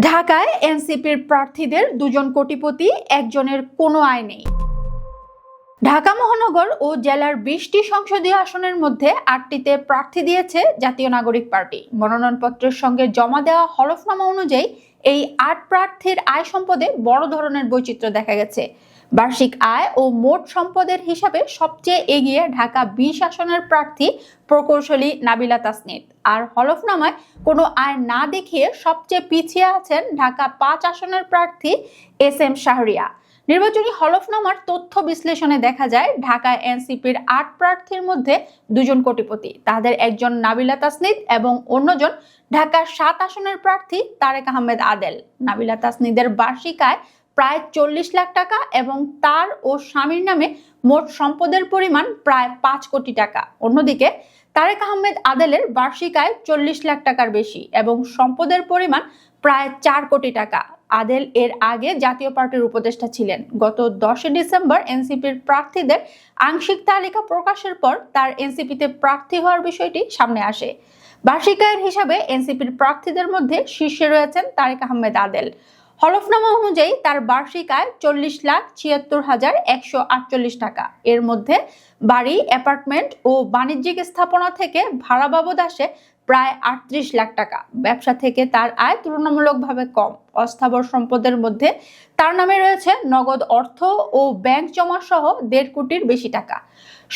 ঢাকায় এনসিপির প্রার্থীদের দুজন কোটিপতি, একজনের কোনো আয় নেই। ঢাকা মহানগর ও জেলার বিশটি সংসদীয় আসনের মধ্যে আটটিতে প্রার্থী দিয়েছে জাতীয় নাগরিক পার্টি। মনোনয়নপত্রের সঙ্গে জমা দেওয়া হলফনামা অনুযায়ী এই আট প্রার্থীর আয় সম্পদে বড় ধরনের বৈচিত্র্য দেখা গেছে। বার্ষিক আয় ও মোট সম্পদের হিসাবে সবচেয়ে এগিয়ে ঢাকা বিশ আসনের প্রার্থী প্রকৌশলী নাবিলা তাসনিদ আর হলফনামায় কোনো আয় না দেখিয়ে সবচেয়ে পিছিয়ে আছেন ঢাকা পাঁচ আসনের প্রার্থী এস এম শাহরিয়া। নির্বাচনী হলফনামার তথ্য বিশ্লেষণে দেখা যায় ঢাকায় এনসিপির আট প্রার্থীর মধ্যে দুজন কোটিপতি। তাদের একজন নাবিলা তাসনিদ এবং অন্যজন ঢাকার সাত আসনের প্রার্থী তারেক আহমেদ আদেল। নাবিলা তাসনিদের বার্ষিক আয় প্রায় চল্লিশ লাখ টাকা এবং তার ও স্বামীর নামে মোট সম্পদের পরিমাণ প্রায় পাঁচ কোটি টাকা। অন্যদিকে তারেক আহমেদ আদেলের বার্ষিক আয় চল্লিশ লাখ টাকার বেশি এবং সম্পদের পরিমাণ প্রায় চার কোটি টাকা। আদেল এর আগে জাতীয় পার্টির উপদেষ্টা ছিলেন। গত দশই ডিসেম্বর এনসিপির প্রার্থীদের আংশিক তালিকা প্রকাশের পর তার এনসিপিতে প্রার্থী হওয়ার বিষয়টি সামনে আসে। বার্ষিক আয়ের হিসাবে এনসিপির প্রার্থীদের মধ্যে শীর্ষে রয়েছেন তারেক আহমেদ আদেল। হলফনামা অনুযায়ী তার বার্ষিক আয় চল্লিশ লাখ ছিয়াত্তর হাজার একশো আটচল্লিশ টাকা। এর মধ্যে বাড়ি, অ্যাপার্টমেন্ট ও বাণিজ্যিক স্থাপনা থেকে ভাড়া বাবদ আসে প্রায় আটত্রিশ লাখ টাকা। ব্যবসা থেকে তার আয় তুলনামূলকভাবে কম। অস্থাবর সম্পদের মধ্যে তার নামে রয়েছে নগদ অর্থ ও ব্যাংক জমা সহ দেড় কোটির বেশি টাকা।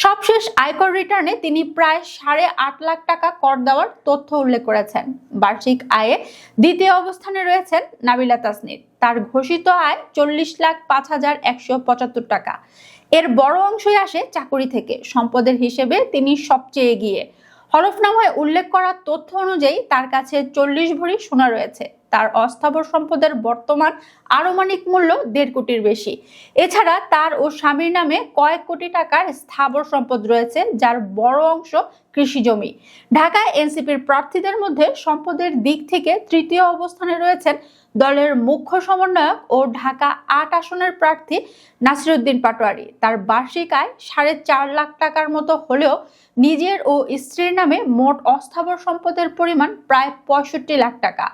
সবশেষ আয়কর রিটার্নে তিনি প্রায় সাড়ে আট লাখ টাকা কর দেওয়ার তথ্য উল্লেখ করেছেন। বার্ষিক আয়ে দ্বিতীয় অবস্থানে রয়েছেন নাবিলা তাসনিদ তার ঘোষিত আয় চল্লিশ লাখ পাঁচ হাজার একশো পঁচাত্তর টাকা। এর বড় অংশই আসে চাকুরি থেকে। সম্পদের হিসেবে তিনি সবচেয়ে এগিয়ে। হলফনামায় উল্লেখ করা তথ্য অনুযায়ী তার কাছে চল্লিশ ভরি সোনা রয়েছে। তার অস্থাবর সম্পদের বর্তমান আনুমানিক মূল্য দেড় কোটির বেশি। এছাড়া তার ও স্বামীর নামে কয়েক কোটি টাকার স্থাবর সম্পদ রয়েছে, যার বড় অংশ কৃষি জমি। ঢাকায় এনসিপির প্রার্থীদের মধ্যে সম্পদের দিক থেকে তৃতীয় অবস্থানে রয়েছেন দলের মুখ্য সমন্বয়ক ও ঢাকা আট আসনের প্রার্থী নাসিরুদ্দিন পাটোয়ারি। তার বার্ষিক আয় সাড়ে চার লাখ টাকার মতো হলেও নিজের ও স্ত্রীর নামে মোট অস্থাবর সম্পদের পরিমাণ প্রায় পঁয়ষট্টি লাখ টাকা।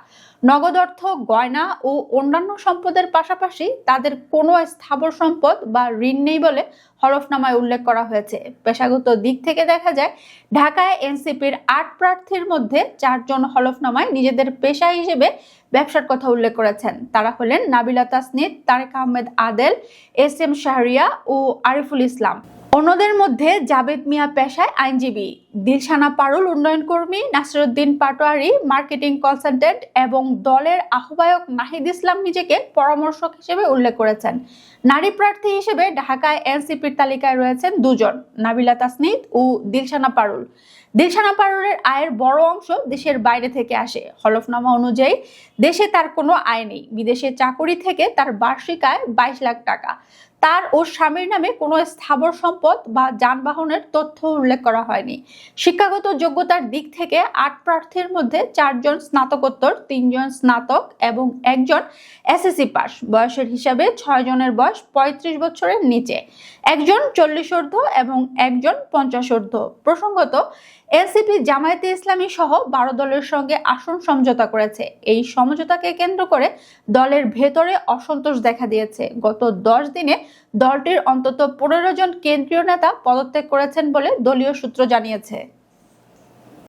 নগদ অর্থ, গয়না ও অন্যান্য সম্পদের পাশাপাশি তাদের কোনো স্থাবর সম্পদ বা ঋণ নেই বলে হরফনামায় উল্লেখ করা হয়েছে। পেশাগত দিক থেকে দেখা যায়, ঢাকায় এনসিপির আট প্রার্থীর মধ্যে চারজন হলফনামায় নিজেদের পেশা হিসেবে ব্যবসার কথা উল্লেখ করেছেন। তারা হলেন নাবিলা তাসনিদ তারেক আহমেদ আদেল, এস এম শাহরিয়া ও আরিফুল ইসলাম। অন্যদের মধ্যে জাবেদ মিয়া পেশায় আইনজীবী। দিলশানা পারুল, উন্নয়ন কর্মী, নাসিরুদ্দিন পাটোয়ারি, মার্কেটিং কনসালটেন্ট এবং দলের আহ্বায়ক নাহিদ ইসলাম নিজেকে পরামর্শক হিসেবে উল্লেখ করেছেন। নারী প্রার্থী হিসেবে ঢাকায় এনসিপির তালিকায় রয়েছেন দুজন, নাবিলা তাসনিদ ও দিলশানা পারুল। দিলশানা পারুলের আয়ের বড় অংশ দেশের বাইরে থেকে আসে। হলফনামা অনুযায়ী, দেশে তার কোনো আয় নেই। বিদেশে চাকুরি থেকে তার বার্ষিক আয় বাইশ লাখ টাকা। তার ও স্বামীর নামে কোনো স্থাবর সম্পদ বা যানবাহনের তথ্য উল্লেখ করা হয়নি। শিক্ষাগত যোগ্যতার দিক থেকে আট প্রার্থীর মধ্যে চারজন স্নাতকোত্তর, তিনজন স্নাতক এবং একজন এসএসসি পাস। বয়সের হিসাবে ছয় জনের বয়স পঁয়ত্রিশ বছরের নিচে। একজন চল্লিশ ঊর্ধ্ব এবং একজন পঞ্চাশ ঊর্ধ্ব। প্রসঙ্গত এনসিপি জামায়াতে ইসলামী সহ বারো দলের সঙ্গে আসন সমঝোতা করেছে। এই সমঝোতাকে কেন্দ্র করে দলের ভেতরে অসন্তোষ দেখা দিয়েছে। গত দশ দিনে দলটির অন্তত পনেরো জন কেন্দ্রীয় নেতা পদত্যাগ করেছেন বলে দলীয় সূত্র জানিয়েছে।